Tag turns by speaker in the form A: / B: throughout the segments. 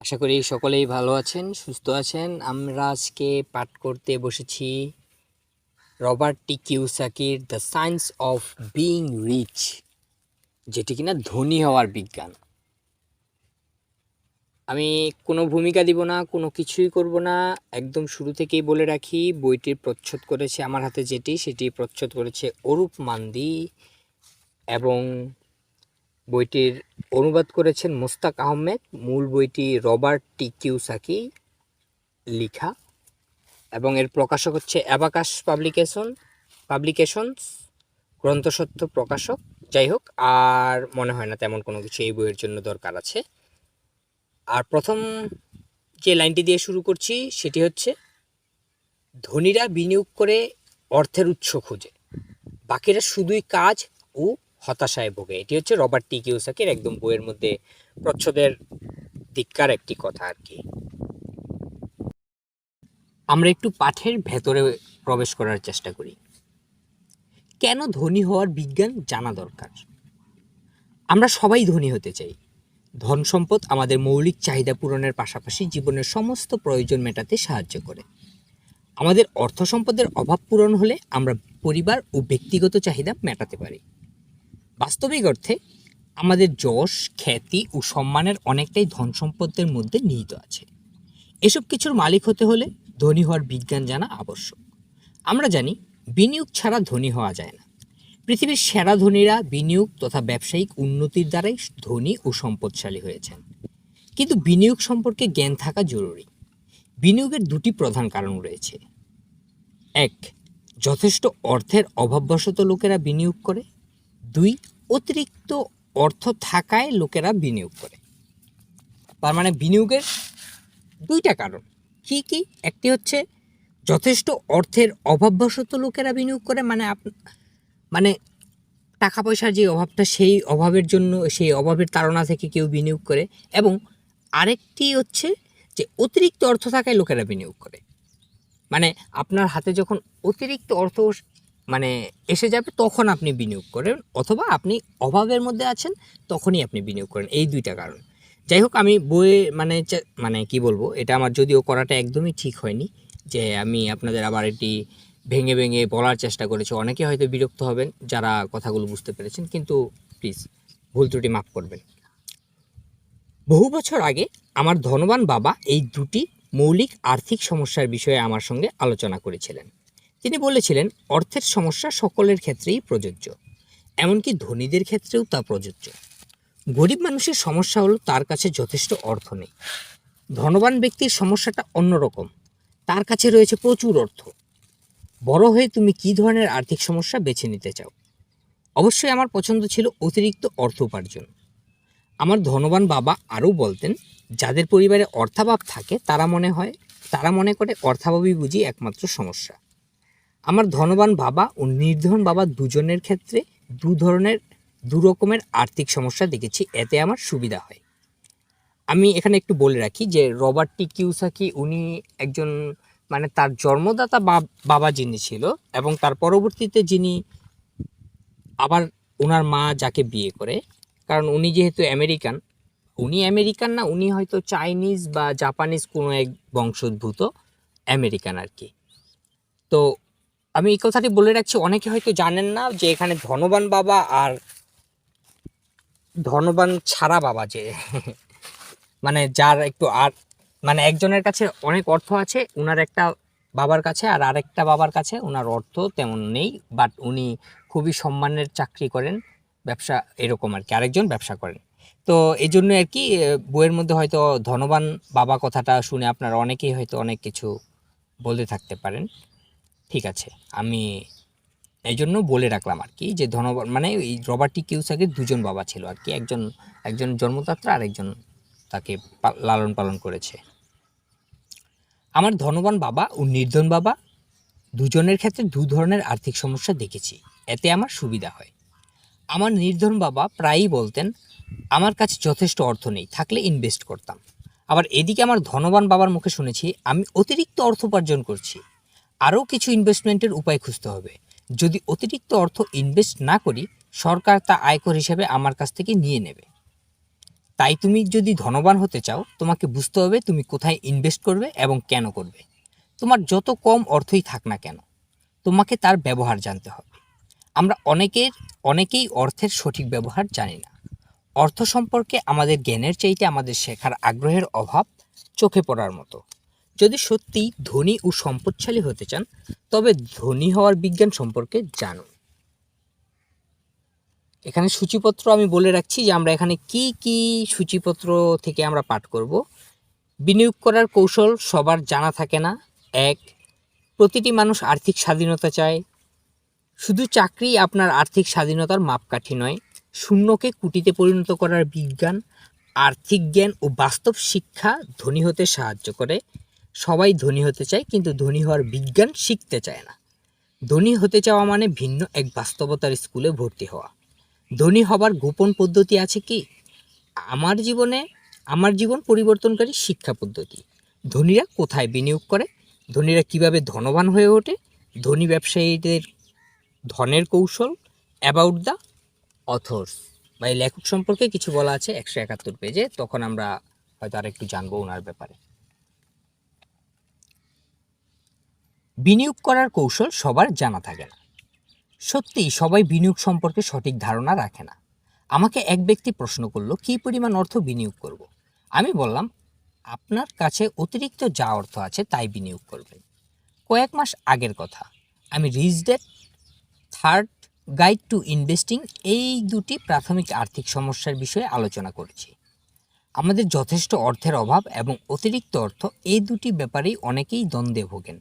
A: আশা করি সকলেই ভালো আছেন, সুস্থ আছেন। আমরা আজকে পাঠ করতে বসেছি Robert T কিউসাকির the science of being rich যেটি কিনা ধনী হওয়ার বিজ্ঞান। আমি কোনো ভূমিকা দিব না, কোনো কিছুই করব না। একদম শুরু থেকেই বলে রাখি বইটির প্রচ্ছদ করেছে আমার হাতে যেটি, সেটি প্রচ্ছদ করেছে অরূপ মান্দি এবং বইটির অনুবাদ করেছেন মোস্তাক আহমেদ। মূল বইটি রবার্ট টি কিউসাকি লিখা এবং এর প্রকাশক হচ্ছে অ্যাবাকাশ পাবলিকেশন, পাবলিকেশনস, গ্রন্থসত্য প্রকাশক। যাই হোক, আর মনে হয় না তেমন কোনো কিছু এই বইয়ের জন্য দরকার আছে। আর প্রথম যে লাইনটি দিয়ে শুরু করছি, সেটি হচ্ছে, ধনীরা বিনিয়োগ করে অর্থের উৎস খোঁজে। বাকিরা শুধুই কাজ ও হতাশায় ভোগে। এটি হচ্ছে রবার্ট টি কিউসাকের একদম বইয়ের মধ্যে প্রচ্ছদের দিককার একটি কথা আর কি। আমরা একটু পাঠের ভেতরে প্রবেশ করার চেষ্টা করি। কেন ধনী হওয়ার বিজ্ঞান জানা দরকার? আমরা সবাই ধনী হতে চাই। ধন সম্পদ আমাদের মৌলিক চাহিদা পূরণের পাশাপাশি জীবনের সমস্ত প্রয়োজন মেটাতে সাহায্য করে। আমাদের অর্থ সম্পদের অভাব পূরণ হলে আমরা পরিবার ও ব্যক্তিগত চাহিদা মেটাতে পারি। বাস্তবিক অর্থে আমাদের যশ, খ্যাতি ও সম্মানের অনেকটাই ধন সম্পদের মধ্যে নিহিত আছে। এসব কিছুর মালিক হতে হলে ধনী হওয়ার বিজ্ঞান জানা আবশ্যক। আমরা জানি, বিনিয়োগ ছাড়া ধনী হওয়া যায় না। পৃথিবীর সেরা ধনীরা বিনিয়োগ তথা ব্যবসায়িক উন্নতির দ্বারাই ধনী ও সম্পদশালী হয়েছেন। কিন্তু বিনিয়োগ সম্পর্কে জ্ঞান থাকা জরুরি। বিনিয়োগের দুটি প্রধান কারণ রয়েছে। এক, যথেষ্ট অর্থের অভাববশত লোকেরা বিনিয়োগ করে। দুই, অতিরিক্ত অর্থ থাকায় লোকেরা বিনিয়োগ করে। তার মানে বিনিয়োগের দুইটা কারণ। কি কি? একটি হচ্ছে যথেষ্ট অর্থের অভাববশত লোকেরা বিনিয়োগ করে মানে আপ মানে টাকা পয়সার যে অভাবটা, সেই অভাবের জন্য, সেই অভাবের তাড়না থেকে কেউ বিনিয়োগ করে। এবং আরেকটি হচ্ছে যে অতিরিক্ত অর্থ থাকায় লোকেরা বিনিয়োগ করে। মানে আপনার হাতে যখন অতিরিক্ত অর্থ মানে এসে যাবে তখন আপনি বিনিয়োগ করেন অথবা আপনি অভাবের মধ্যে আছেন তখনই আপনি বিনিয়োগ করেন, এই দুইটা কারণ। যাই হোক, আমি বইয়ে মানে মানে কি বলব, এটা আমার যদিও করাটা একদমই ঠিক হয়নি যে আমি আপনাদের আবার এটি ভেঙে ভেঙে বলার চেষ্টা করেছি। অনেকে হয়তো বিরক্ত হবেন যারা কথাগুলো বুঝতে পেরেছেন, কিন্তু প্লিজ ভুল ত্রুটি মাফ করবেন। বহু বছর আগে আমার ধনবান বাবা এই দুটি মৌলিক আর্থিক সমস্যার বিষয়ে আমার সঙ্গে আলোচনা করেছিলেন। তিনি বলেছিলেন, অর্থের সমস্যা সকলের ক্ষেত্রেই প্রযোজ্য, এমনকি ধনীদের ক্ষেত্রেও তা প্রযোজ্য। গরিব মানুষের সমস্যা হলো তার কাছে যথেষ্ট অর্থ নেই। ধনবান ব্যক্তির সমস্যাটা অন্যরকম, তার কাছে রয়েছে প্রচুর অর্থ। বড় হয়ে তুমি কী ধরনের আর্থিক সমস্যা বেছে নিতে চাও? অবশ্যই আমার পছন্দ ছিল অতিরিক্ত অর্থ উপার্জন। আমার ধনবান বাবা আরও বলতেন, যাদের পরিবারে অর্থাভাব থাকে, তারা মনে হয়, তারা মনে করে অর্থাভাবই বুঝি একমাত্র সমস্যা। আমার ধনবান বাবা ও নির্ধন বাবা দুজনের ক্ষেত্রে দু ধরনের, দু রকমের আর্থিক সমস্যা দেখেছি। এতে আমার সুবিধা হয়। আমি এখানে একটু বলে রাখি যে, রবার্ট টি কিউসাকি উনি একজন মানে তার জন্মদাতা বাব- যিনি ছিল এবং তার পরবর্তীতে যিনি আবার ওনার মা যাকে বিয়ে করে, কারণ উনি যেহেতু আমেরিকান, উনি আমেরিকান না, উনি হয়তো চাইনিজ বা জাপানিজ কোনো এক বংশোদ্ভূত আমেরিকান আর কি। তো আমি এই কথাটি বলে রাখছি, অনেকে হয়তো জানেন না যে এখানে ধনবান বাবা আর ধনবান ছাড়া বাবা যে। মানে যার একটু আর মানে একজনের কাছে অনেক অর্থ আছে ওনার একটা বাবার কাছে আর আরেকটা বাবার কাছে ওনার অর্থ তেমন নেই বাট উনি খুবই সম্মানের চাকরি করেন, ব্যবসা এরকম আর কি, আরেকজন ব্যবসা করেন। তো এই জন্য আর কি বইয়ের মধ্যে হয়তো ধনবান বাবা কথাটা শুনে আপনারা অনেকেই হয়তো অনেক কিছু বলতে থাকতে পারেন। ঠিক আছে, আমি এই জন্য বলে রাখলাম আর কি যে ধনবান মানে এই রবার্ট কিউসাকের দুজন বাবা ছিল আর কি, একজন একজন জন্মদাত্রা আর একজন তাকে লালন পালন করেছে। আমার ধনবান বাবা ও নির্ধন বাবা দুজনের ক্ষেত্রে দু ধরনের আর্থিক সমস্যা দেখেছি, এতে আমার সুবিধা হয়। আমার নির্ধন বাবা প্রায়ই বলতেন, আমার কাছে যথেষ্ট অর্থ নেই, থাকলে ইনভেস্ট করতাম। আবার এদিকে আমার ধনবান বাবার মুখে শুনেছি, আমি অতিরিক্ত অর্থ উপার্জন করছি। আরও কিছু ইনভেস্টমেন্টের উপায় খুঁজতে হবে। যদি অতিরিক্ত অর্থ ইনভেস্ট না করি, সরকার তা আয়কর হিসেবে আমার কাছ থেকে নিয়ে নেবে। তাই তুমি যদি ধনবান হতে চাও, তোমাকে বুঝতে হবে তুমি কোথায় ইনভেস্ট করবে এবং কেন করবে। তোমার যত কম অর্থই থাক না কেন, তোমাকে তার ব্যবহার জানতে হবে। আমরা অনেকের, অনেকেই অর্থের সঠিক ব্যবহার জানি না। অর্থ সম্পর্কে আমাদের জ্ঞানের চাইতে আমাদের শেখার আগ্রহের অভাব চোখে পড়ার মতো। যদি সত্যি ধনী ও সম্পদশালী হতে চান, তবে ধনী হওয়ার বিজ্ঞান সম্পর্কে জানুন। এখানে সূচিপত্র আমি বলে রাখছি যে আমরা এখানে কি কি সূচিপত্র থেকে আমরা পাঠ করব। বিনিয়োগ করার কৌশল সবার জানা থাকে না। এক, প্রতিটি মানুষ আর্থিক স্বাধীনতা চায়। শুধু চাকরি আপনার আর্থিক স্বাধীনতার মাপকাঠি নয়, শূন্যকে কুটিতে পরিণত করার বিজ্ঞান, আর্থিক জ্ঞান ও বাস্তব শিক্ষা ধনী হতে সাহায্য করে। সবাই ধনী হতে চায়, কিন্তু ধনী হওয়ার বিজ্ঞান শিখতে চায় না। ধনী হতে চাওয়া মানে ভিন্ন এক বাস্তবতার স্কুলে ভর্তি হওয়া। ধনী হবার গোপন পদ্ধতি আছে কি? আমার জীবনে, আমার জীবন পরিবর্তনকারী শিক্ষা পদ্ধতি। ধনীরা কোথায় বিনিয়োগ করে? ধনীরা কীভাবে ধনবান হয়ে ওঠে? ধনী ব্যবসায়ীদের ধনের কৌশল অ্যাবাউট দ্য অথর্স বা এই লেখক সম্পর্কে কিছু বলা আছে একশো একাত্তর পেজে তখন আমরা হয়তো আর একটু জানব ওনার ব্যাপারে। বিনিয়োগ করার কৌশল সবার জানা থাকে না। সত্যি, সবাই বিনিয়োগ সম্পর্কে সঠিক ধারণা রাখে না। আমাকে এক ব্যক্তি প্রশ্ন করল, কী পরিমাণ অর্থ বিনিয়োগ করব। আমি বললাম, আপনার কাছে অতিরিক্ত যা অর্থ আছে তাই বিনিয়োগ করবেন। কয়েক মাস আগের কথা, আমি rich dad third guide to investing এই দুটি প্রাথমিক আর্থিক সমস্যার বিষয়ে আলোচনা করেছি। আমাদের যথেষ্ট অর্থের অভাব এবং অতিরিক্ত অর্থ এই দুটি ব্যাপারেই অনেকেই দ্বন্দ্বে ভোগেন।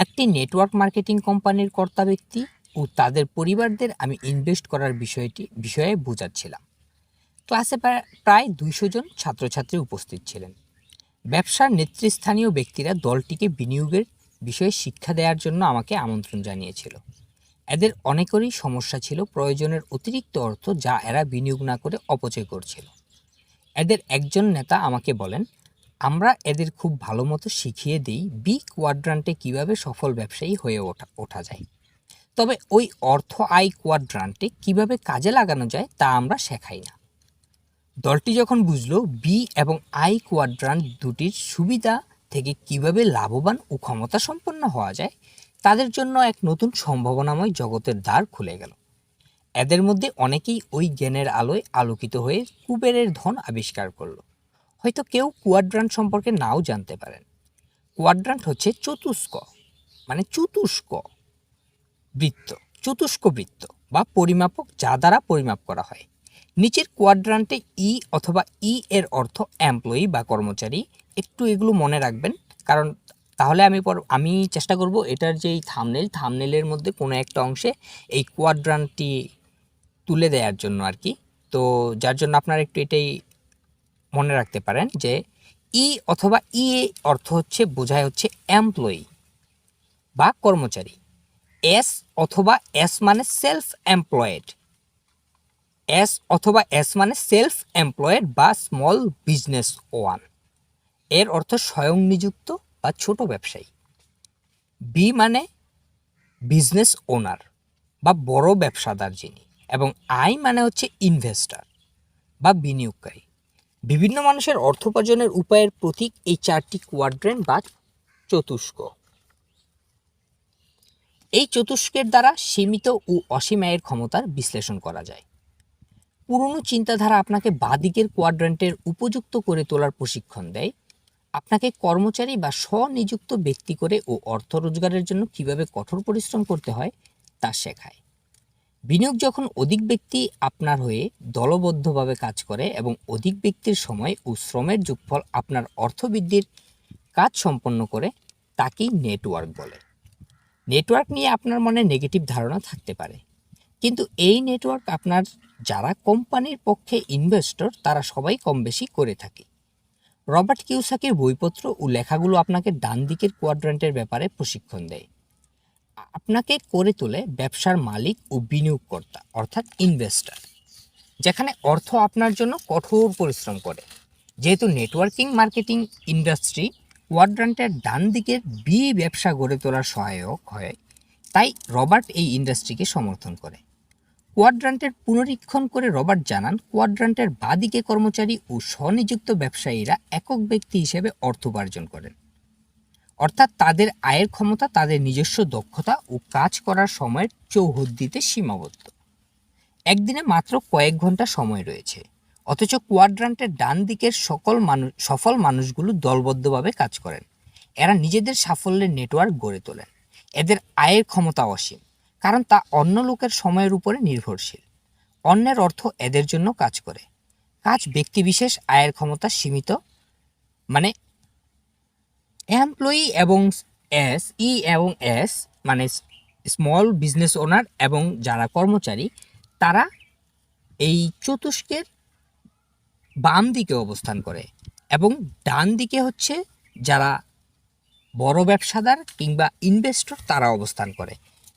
A: একটি নেটওয়ার্ক মার্কেটিং কোম্পানির কর্তা ব্যক্তি ও তাদের পরিবারদের আমি ইনভেস্ট করার বিষয়টি, বিষয়ে বোঝাচ্ছিলাম। ক্লাসে প্রায়- দুইশো জন ছাত্রছাত্রী উপস্থিত ছিলেন। ব্যবসার নেতৃস্থানীয় ব্যক্তিরা দলটিকে বিনিয়োগের বিষয়ে শিক্ষা দেওয়ার জন্য আমাকে আমন্ত্রণ জানিয়েছিল। এদের অনেকেরই সমস্যা ছিল প্রয়োজনের অতিরিক্ত অর্থ যা এরা বিনিয়োগ না করে অপচয় করছিল। এদের একজন নেতা আমাকে বলেন আমরা এদের খুব ভালো মতো শিখিয়ে দিই বি কোয়াড্রান্টে কীভাবে সফল ব্যবসায়ী হয়ে ওঠা ওঠা যায়। তবে ওই অর্থ আয় কোয়াড্রান্টে কীভাবে কাজে লাগানো যায় তা আমরা শেখাই না। দলটি যখন বুঝলো বি এবং আই কোয়াড্রান্ট দুটির সুবিধা থেকে কীভাবে লাভবান ও ক্ষমতা সম্পন্ন হওয়া যায়, তাদের জন্য এক নতুন সম্ভাবনাময় জগতের দ্বার খুলে গেল। এদের মধ্যে অনেকেই ওই জ্ঞানের আলোয় আলোকিত হয়ে কুবেরের ধন আবিষ্কার করল। হয়তো কেউ কোয়াড্রান্ট সম্পর্কে নাও জানতে পারেন। কোয়াড্রান্ট হচ্ছে চতুষ্ক মানে চতুষ্ক বৃত্ত চতুষ্ক বৃত্ত বা পরিমাপক যা দ্বারা পরিমাপ করা হয়। নিচের কোয়াড্রান্টে ই অথবা ই এর অর্থ এমপ্লয়ি বা কর্মচারী, একটু এগুলো মনে রাখবেন, কারণ তাহলে আমি পর আমি চেষ্টা করব এটার যেই থামনেল থামনেলের মধ্যে কোনো একটা অংশে এই কোয়াড্রান্টটি তুলে দেওয়ার জন্য আর কি। তো যার জন্য আপনারা একটু এটাই মনে রাখতে পারেন যে ই অথবা ই অর্থ হচ্ছে, বোঝায় হচ্ছে এমপ্লয়ি বা কর্মচারী। এস অথবা এস মানে সেলফ এমপ্লয়েড এস অথবা এস মানে সেলফ এমপ্লয়েড বা স্মল বিজনেস ওয়ানের অর্থ স্বয়ং নিযুক্ত বা ছোট ব্যবসায়ী। বি মানে বিজনেস ওনার বা বড় ব্যবসাদার যিনি। এবং আই মানে হচ্ছে ইনভেস্টার বা বিনিয়োগকারী। বিভিন্ন মানুষের অর্থ উপার্জনের উপায়ের প্রতীক এই চারটি কোয়াড্রেন্ট বা চতুষ্ক। এই চতুষ্কের দ্বারা সীমিত ও অসীম আয়ের ক্ষমতার বিশ্লেষণ করা যায়। পুরনো চিন্তাধারা আপনাকে বাদিকের কোয়াড্রেন্টের উপযুক্ত করে তোলার প্রশিক্ষণ দেয়। আপনাকে কর্মচারী বা স্বনিযুক্ত ব্যক্তি করে ও অর্থ রোজগারের জন্য কীভাবে কঠোর পরিশ্রম করতে হয় তা শেখায়। বিনিয়োগ যখন অধিক ব্যক্তি আপনার হয়ে দলবদ্ধভাবে কাজ করে এবং অধিক ব্যক্তির সময় ও শ্রমের যোগফল আপনার অর্থবৃদ্ধির কাজ সম্পন্ন করে, তাকেই নেটওয়ার্ক বলে। নেটওয়ার্ক নিয়ে আপনার মনে নেগেটিভ ধারণা থাকতে পারে। কিন্তু এই নেটওয়ার্ক আপনার যারা কোম্পানির পক্ষে ইনভেস্টর তারা সবাই কম বেশি করে থাকে। রবার্ট কিউসাকের বইপত্র ও লেখাগুলো আপনাকে ডান দিকের কোয়াড্রান্টের ব্যাপারে প্রশিক্ষণ দেয়। আপনাকে করে তোলে ব্যবসার মালিক ও বিনিয়োগকর্তা, অর্থাৎ ইনভেস্টর যেখানে অর্থ আপনার জন্য কঠোর পরিশ্রম করে। যেহেতু নেটওয়ার্কিং মার্কেটিং ইন্ডাস্ট্রি কোয়াড্রান্টের ডান দিকের বি ব্যবসা গড়ে তোলার সহায়ক হয়, তাই রবার্ট এই ইন্ডাস্ট্রিকে সমর্থন করে। কোয়াড্রান্টের পুনরীক্ষণ করে রবার্ট জানান কোয়াড্রান্টের বাদিকে কর্মচারী ও স্বনিযুক্ত ব্যবসায়ীরা একক ব্যক্তি হিসেবে অর্থ উপার্জন করেন। অর্থাৎ তাদের আয়ের ক্ষমতা, তাদের নিজস্ব দক্ষতা ও কাজ করার সময়ের চৌহদ্দিতে সীমাবদ্ধ। একদিনে মাত্র কয়েক ঘণ্টা সময় রয়েছে, অথচ কোয়াড্রান্টের ডান দিকের সকল মানুষ সফল মানুষগুলো দলবদ্ধভাবে কাজ করেন। এরা নিজেদের সাফল্যের নেটওয়ার্ক গড়ে তোলেন। এদের আয়ের ক্ষমতা অসীম, কারণ তা অন্য লোকের সময়ের উপরে নির্ভরশীল। অন্যের অর্থ এদের জন্য কাজ করে। কাজ ব্যক্তিবিশেষ আয়ের ক্ষমতা সীমিত মানে এমপ্লয়ি এবং এস ই এবং এস মানে স্মল বিজনেস ওনার এবং যারা কর্মচারী, তারা এই চতুষ্কের বাম দিকে অবস্থান করে এবং ডান দিকে হচ্ছে যারা বড় ব্যবসাদার কিংবা ইনভেস্টর তারা অবস্থান করে।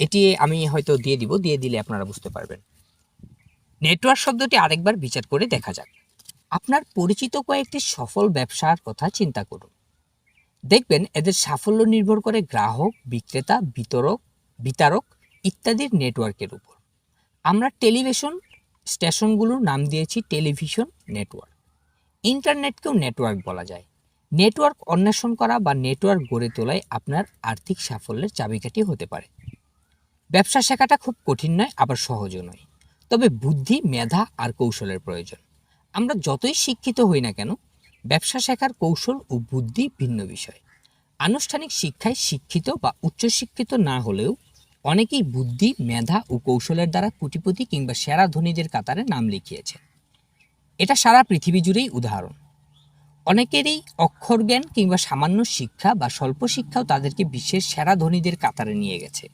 A: এটি আমি হয়তো দিয়ে দিব, দিয়ে দিলে আপনারা বুঝতে পারবেন। নেটওয়ার্ক শব্দটি আরেকবার বিচার করে দেখা যাক। আপনার পরিচিত কয়েকটি সফল ব্যবসার কথা চিন্তা করুন। দেখবেন এদের সাফল্য নির্ভর করে গ্রাহক, বিক্রেতা, বিতরক, বিতারক ইত্যাদির নেটওয়ার্কের উপর। আমরা টেলিভিশন স্টেশনগুলোর নাম দিয়েছি টেলিভিশন নেটওয়ার্ক। ইন্টারনেটকেও নেটওয়ার্ক বলা যায়। নেটওয়ার্ক অন্বেষণ করা বা নেটওয়ার্ক গড়ে তোলাই আপনার আর্থিক সাফল্যের চাবিকাঠি হতে পারে। ব্যবসা শেখাটা খুব কঠিন নয়, আবার সহজও নয়। তবে বুদ্ধি, মেধা আর কৌশলের প্রয়োজন। আমরা যতই শিক্ষিত হই না কেন ব্যবসা শেখার কৌশল ও বুদ্ধি ভিন্ন বিষয়। আনুষ্ঠানিক শিক্ষায় শিক্ষিত বা উচ্চশিক্ষিত না হলেও অনেকেই বুদ্ধি, মেধা ও কৌশলের দ্বারা কোটিপতি কিংবা সেরা ধনীদের কাতারে নাম লিখিয়েছে এটা সারা পৃথিবী জুড়েই উদাহরণ। অনেকেরই অক্ষর জ্ঞান কিংবা সামান্য শিক্ষা বা স্বল্প শিক্ষাও তাদেরকে বিশ্বের সেরা ধনীদের কাতারে নিয়ে গেছে।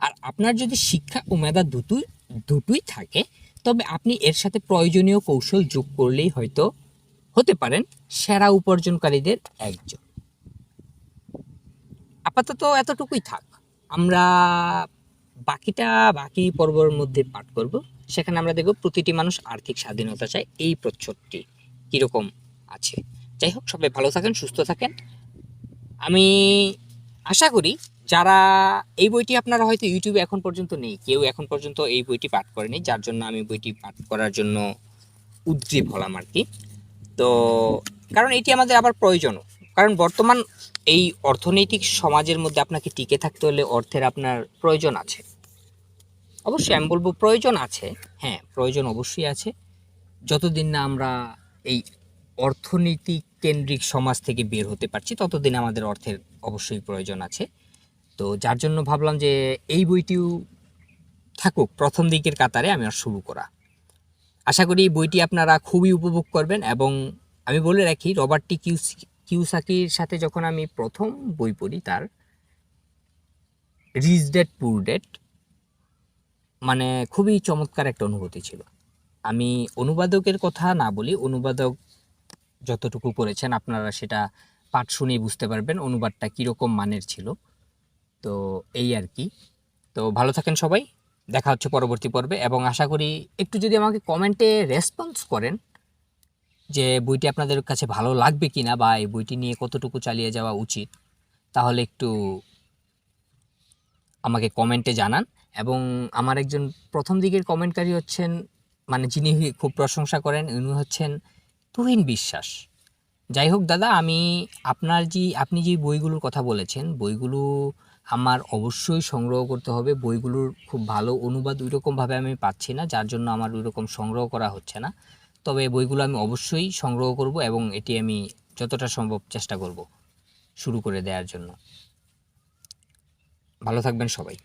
A: আর আপনার যদি শিক্ষা ও মেধা দুটোই দুটোই থাকে, তবে আপনি এর সাথে প্রয়োজনীয় কৌশল যোগ করলেই হয়তো হতে পারেন সেরা উপার্জনকারীদের একজন। আপাতত এতটুকুই থাক। আমরা বাকিটা, বাকি পর্বের মধ্যে পাঠ করব। সেখানে আমরা দেখব প্রতিটি মানুষ আর্থিক স্বাধীনতা চায়। এই প্রচ্ছদটি কীরকম আছে? যাই হোক, সবাই ভালো থাকেন, সুস্থ থাকেন। আমি আশা করি যারা এই বইটি আপনারা হয়তো ইউটিউবে এখন পর্যন্ত নেই, কেউ এখন পর্যন্ত এই বইটি পাঠ করেনি, যার জন্য আমি বইটি পাঠ করার জন্য উদ্গ্রীব হলাম আর কি। তো কারণ এটি আমাদের আবার প্রয়োজনও। কারণ বর্তমান এই অর্থনৈতিক সমাজের মধ্যে আপনাকে টিকে থাকতে হলে অর্থের আপনার প্রয়োজন আছে। অবশ্যই আমি বলব প্রয়োজন আছে হ্যাঁ প্রয়োজন অবশ্যই আছে। যতদিন না আমরা এই অর্থনীতি কেন্দ্রিক সমাজ থেকে বের হতে পারছি, ততদিন আমাদের অর্থের অবশ্যই প্রয়োজন আছে। তো যার জন্য ভাবলাম যে এই বইটিও থাকুক, প্রথম দিকের কাতারে আমি আর শুরু করা। আশা করি বইটি আপনারা খুবই উপভোগ করবেন এবং আমি বলে রাখি রবার্টটি কিউস, কিউসাকির সাথে যখন আমি প্রথম বই পড়ি, তার রিচ ডেট পুর ডেট মানে খুবই চমৎকার একটা অনুভূতি ছিল। আমি অনুবাদকের কথা না বলি, অনুবাদক যতটুকু করেছেন আপনারা সেটা পাঠ শুনেই বুঝতে পারবেন অনুবাদটা কীরকম মানের ছিল। তো এই আর কি। তো ভালো থাকেন সবাই। দেখা হচ্ছে পরবর্তী পর্বে এবং আশা করি একটু যদি আমাকে কমেন্টে রেসপন্স করেন যে বইটি আপনাদের কাছে ভালো লাগবে কি না বা এই বইটি নিয়ে কতটুকু চালিয়ে যাওয়া উচিত, তাহলে একটু আমাকে কমেন্টে জানান। এবং আমার একজন প্রথম দিকের কমেন্টকারী হচ্ছেন মানে যিনি খুব প্রশংসা করেন, উনি হচ্ছেন তুহিন বিশ্বাস। যাই হোক দাদা, আমি আপনার যে, আপনি যে বইগুলোর কথা বলেছেন, বইগুলো আমার অবশ্যই সংগ্রহ করতে হবে। বইগুলোর খুব ভালো অনুবাদ ওই রকমভাবে আমি পাচ্ছি না, যার জন্য আমার ওই রকম সংগ্রহ করা হচ্ছে না। তবে বইগুলো আমি অবশ্যই সংগ্রহ করব এবং এটি আমি যতটা সম্ভব চেষ্টা করব শুরু করে দেওয়ার জন্য। ভালো থাকবেন সবাই।